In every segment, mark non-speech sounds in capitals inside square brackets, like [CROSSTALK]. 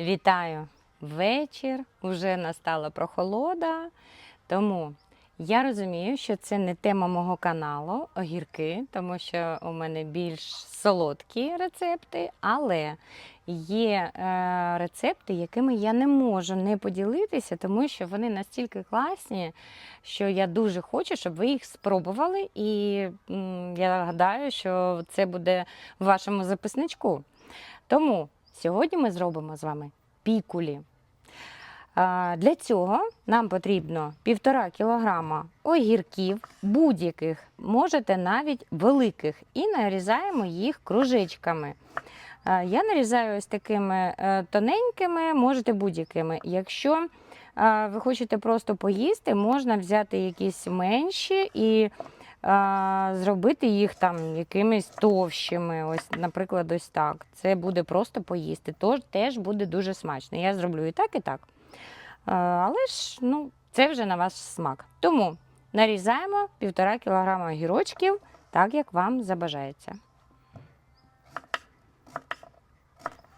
Вітаю! Вечір, уже настала прохолода. Тому я розумію, що це не тема мого каналу огірки, тому що у мене більш солодкі рецепти, але є е, рецепти, якими я не можу не поділитися, тому що вони настільки класні, що я дуже хочу, щоб ви їх спробували. І м, я гадаю, що це буде в вашому записничку. Тому сьогодні ми зробимо з вами пікулі. Для цього нам потрібно 1,5 кг огірків, будь-яких, можете навіть великих, і нарізаємо їх кружечками. Я нарізаю ось такими е, тоненькими, можете будь-якими. Якщо ви хочете просто поїсти, можна взяти якісь менші і зробити їх там якимись товщими. Ось, наприклад, ось так. Це буде просто поїсти. Тож теж буде дуже смачно. Я зроблю і так, і так. Але ж ну, це вже на ваш смак. Тому нарізаємо 1,5 кг огірочків, так як вам забажається.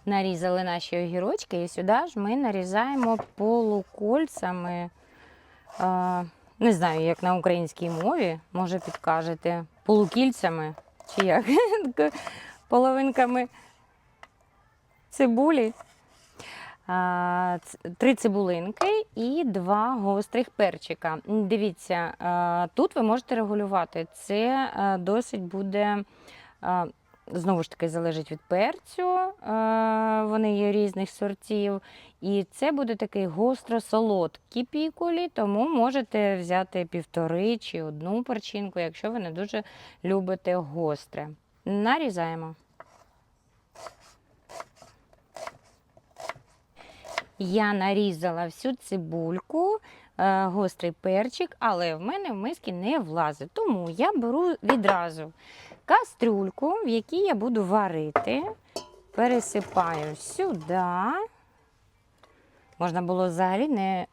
Нарізали наші огірочки, і сюди ж ми нарізаємо полукольцями. Не знаю, як на українській мові, може підкажете, полукільцями чи як [LAUGHS] половинками цибулі. Три цибулинки і два гострих перчика. Дивіться, тут ви можете регулювати. Це досить буде. Знову ж таки, залежить від перцю, е, вони є різних сортів. І це буде такий гостро-солодкі пікулі, тому можете взяти півтори чи одну перчинку, якщо ви не дуже любите гостре. Нарізаємо. Я нарізала всю цибульку, гострий перчик, але в мене в миски не влазить. Тому я беру відразу кастрюльку, в якій я буду варити, пересипаю сюди. Можна було взагалі не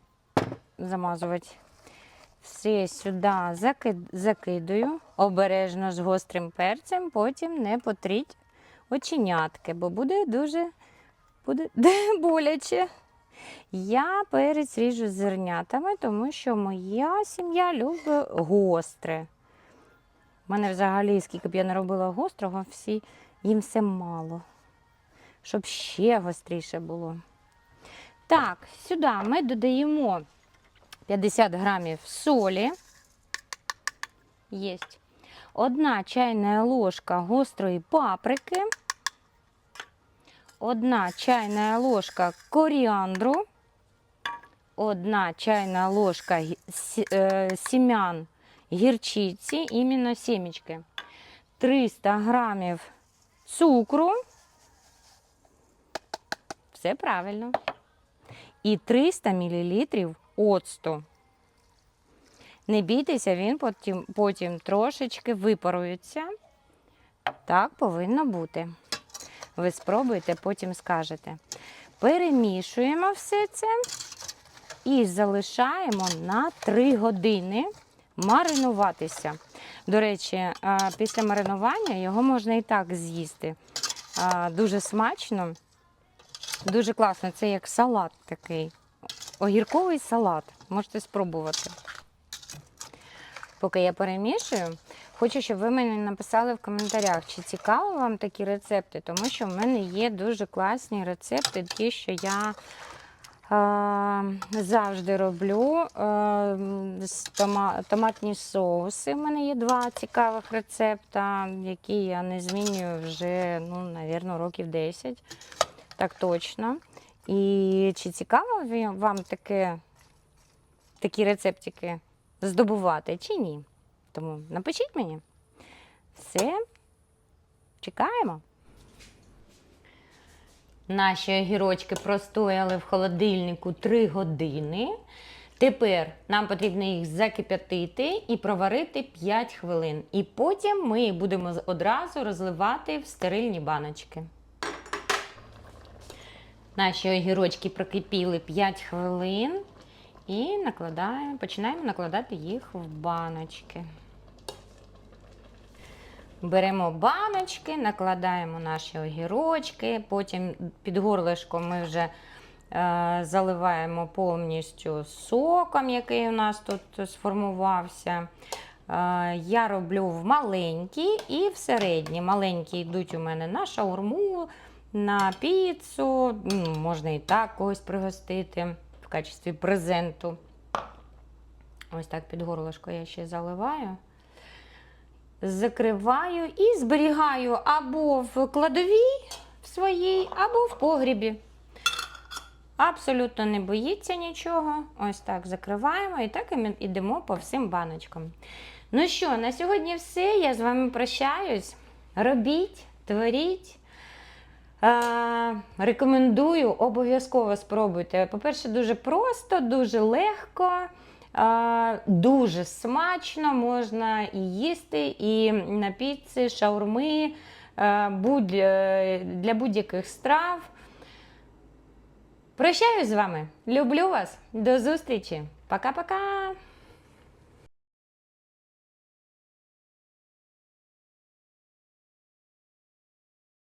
замазувати. Все сюди закидаю, обережно з гострим перцем, потім не потріть оченятки, бо буде дуже буде [LAUGHS] боляче. Я перець ріжу зернятами, тому що моя сім'я любить гостре. У мене взагалі, скільки б я не робила гострого, всі їм все мало. Щоб ще гостріше було. Так, сюди ми додаємо 50 грамів солі. Єсть. Одна чайна ложка гострої паприки. Одна чайна ложка коріандру. Одна чайна ложка сім'ян гірчиці, іменно сімечки. 300 грамів цукру. Все правильно. І 300 мл оцту. Не бійтеся, він потім, потім трошечки випарується. Так повинно бути. Ви спробуєте, потім скажете. Перемішуємо все це і залишаємо на 3 години маринуватися. До речі, після маринування його можна і так з'їсти. Дуже смачно, дуже класно. Це як салат такий. Огірковий салат. Можете спробувати. Поки я перемішую, хочу, щоб ви мені написали в коментарях, чи цікаво вам такі рецепти, тому що в мене є дуже класні рецепти, ті, що я е, завжди роблю. Е, тома, томатні соуси. У мене є два цікавих рецепта, які я не змінюю вже, ну, навірно, років 10. Так точно. І чи цікаво вам таке, такі рецептики здобувати, чи ні? Тому напишіть мені. Все, чекаємо. Наші огірочки простояли в холодильнику 3 години. Тепер нам потрібно їх закип'ятити і проварити 5 хвилин. І потім ми будемо одразу розливати в стерильні баночки. Наші огірочки прокипіли 5 хвилин. І накладаємо, починаємо накладати їх в баночки. Беремо баночки, накладаємо наші огірочки, потім під горлишком ми вже е, заливаємо повністю соком, який у нас тут сформувався. Е, Я роблю в маленькі і в середні. Маленькі йдуть у мене на шаурму, на піцу. Можна і так когось пригостити в качестві презенту. Ось так під горлышко я ще заливаю. Закриваю і зберігаю або в кладовій в своїй, або в погрібі. Абсолютно не боїться нічого. Ось так закриваємо і так і йдемо по всім баночкам. Ну що, на сьогодні все. Я з вами прощаюсь. Робіть, творіть. Е, рекомендую, обов'язково спробуйте. По-перше, дуже просто, дуже легко, е, дуже смачно можна і їсти, і на піці, шаурми, е, для будь-яких страв. Прощаюсь з вами. Люблю вас. До зустрічі. Пока-пока.